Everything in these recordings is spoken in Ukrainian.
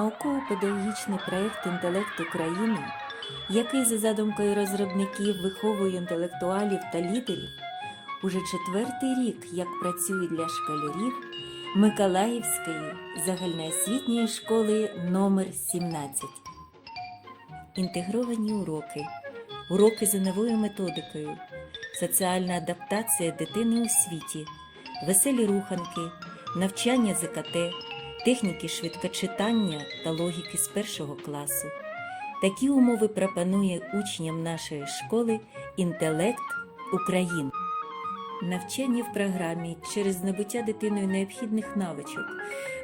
Науково-педагогічний проєкт Інтелект України, який за задумкою розробників виховує інтелектуалів та лідерів, уже четвертий рік як працює для школярів Миколаївської загальноосвітньої школи номер 17 Інтегровані уроки, уроки за новою методикою, соціальна адаптація дитини у світі, веселі руханки, навчання ЗКТ, техніки швидкочитання та логіки з першого класу. Такі умови пропонує учням нашої школи інтелект України. Навчання в програмі через набуття дитиною необхідних навичок,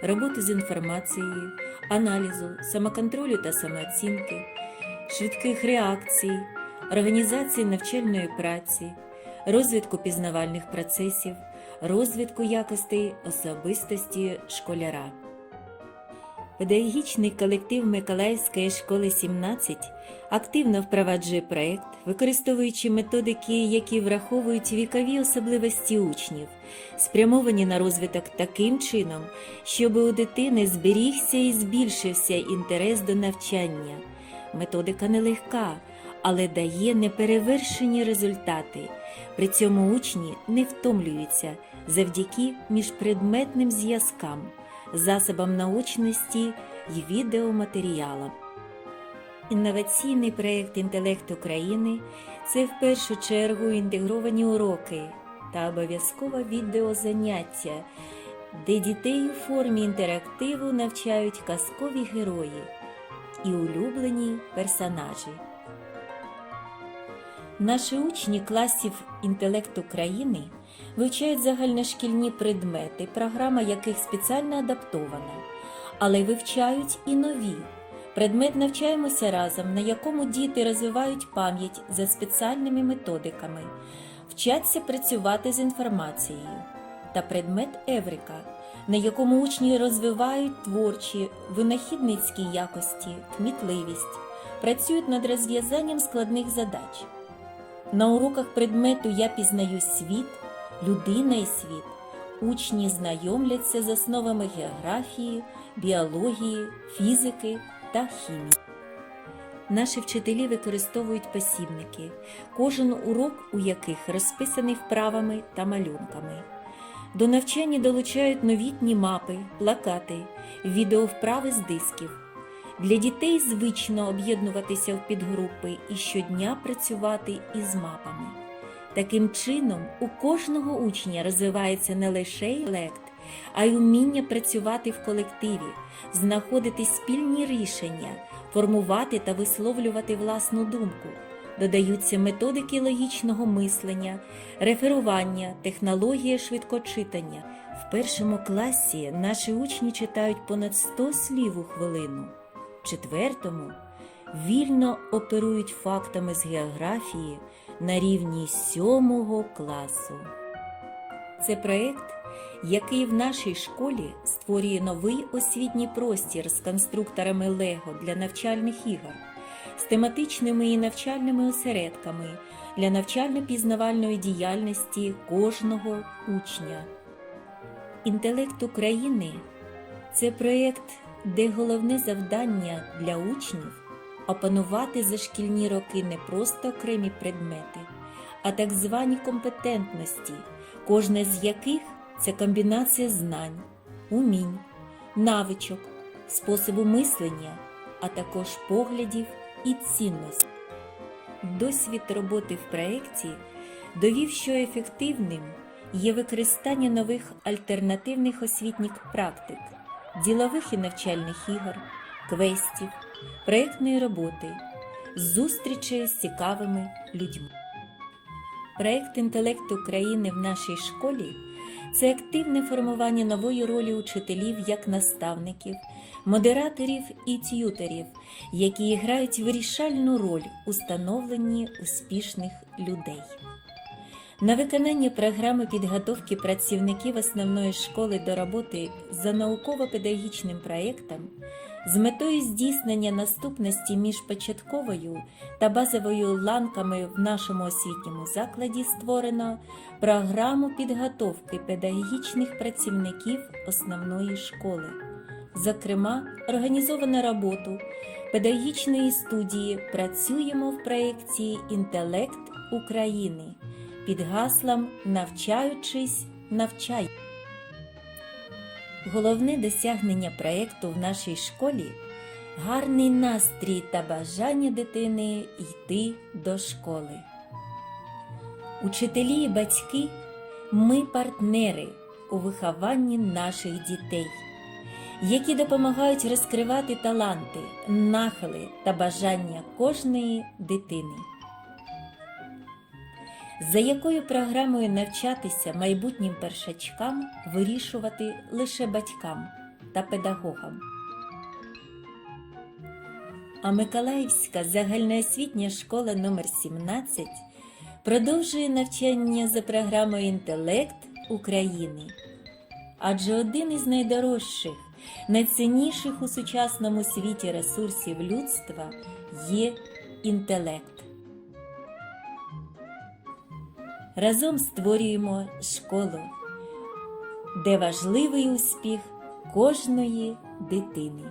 роботи з інформацією, аналізу, самоконтролю та самооцінки, швидких реакцій, організації навчальної праці, розвитку пізнавальних процесів, розвитку якостей особистості школяра. Педагогічний колектив Миколаївської школи 17 активно впроваджує проєкт, використовуючи методики, які враховують вікові особливості учнів, спрямовані на розвиток таким чином, щоб у дитини зберігся і збільшився інтерес до навчання. Методика нелегка, але дає неперевершені результати. При цьому учні не втомлюються завдяки міжпредметним зв'язкам, засобам научності і відеоматеріалам. Інноваційний проєкт Інтелект України це в першу чергу інтегровані уроки та обов'язкове відеозаняття, де дітей у формі інтерактиву навчають казкові герої і улюблені персонажі. Наші учні класів інтелект України вивчають загальношкільні предмети, програма яких спеціально адаптована, але вивчають і нові. Предмет навчаємося разом, на якому діти розвивають пам'ять за спеціальними методиками, вчаться працювати з інформацією, та предмет Еврика, на якому учні розвивають творчі, винахідницькі якості, кмітливість, працюють над розв'язанням складних задач. На уроках предмету Я пізнаю світ, людина і світ. Учні знайомляться з основами географії, біології, фізики та хімії. Наші вчителі використовують посібники, кожен урок у яких розписаний вправами та малюнками. До навчання долучають новітні мапи, плакати, відеовправи з дисків. Для дітей звично об'єднуватися в підгрупи і щодня працювати із мапами. Таким чином, у кожного учня розвивається не лише інтелект, а й уміння працювати в колективі, знаходити спільні рішення, формувати та висловлювати власну думку. Додаються методики логічного мислення, реферування, технологія швидкочитання. В першому класі наші учні читають понад 100 слів у хвилину. Четвертому вільно оперують фактами з географії на рівні сьомого класу. Це проєкт, який в нашій школі створює новий освітній простір з конструкторами Лего для навчальних ігор, з тематичними і навчальними осередками для навчально-пізнавальної діяльності кожного учня. Інтелект України це проєкт, де головне завдання для учнів опанувати за шкільні роки не просто окремі предмети, а так звані компетентності, кожна з яких це комбінація знань, умінь, навичок, способу мислення, а також поглядів і цінностей. Досвід роботи в проєкті довів, що ефективним є використання нових альтернативних освітніх практик, ділових і навчальних ігор, квестів, проєктної роботи, зустрічей з цікавими людьми. Проєкт інтелект України в нашій школі це активне формування нової ролі учителів як наставників, модераторів і т'ютерів, які грають вирішальну роль у становленні успішних людей. На виконання програми підготовки працівників основної школи до роботи за науково-педагогічним проєктом з метою здійснення наступності між початковою та базовою ланками в нашому освітньому закладі створено програму підготовки педагогічних працівників основної школи. зокрема, організовано роботу педагогічної студії Працюємо в проєкті Інтелект України під гаслом Навчаючись, навчай. Головне досягнення проєкту в нашій школі гарний настрій та бажання дитини йти до школи. Учителі і батьки ми партнери у вихованні наших дітей, які допомагають розкривати таланти, нахили та бажання кожної дитини. За якою програмою навчатися майбутнім першачкам вирішувати лише батькам та педагогам. А Миколаївська загальноосвітня школа номер 17 продовжує навчання за програмою Інтелект України. Адже один із найдорожчих, найцінніших у сучасному світі ресурсів людства є інтелект. Разом створюємо школу, де важливий успіх кожної дитини.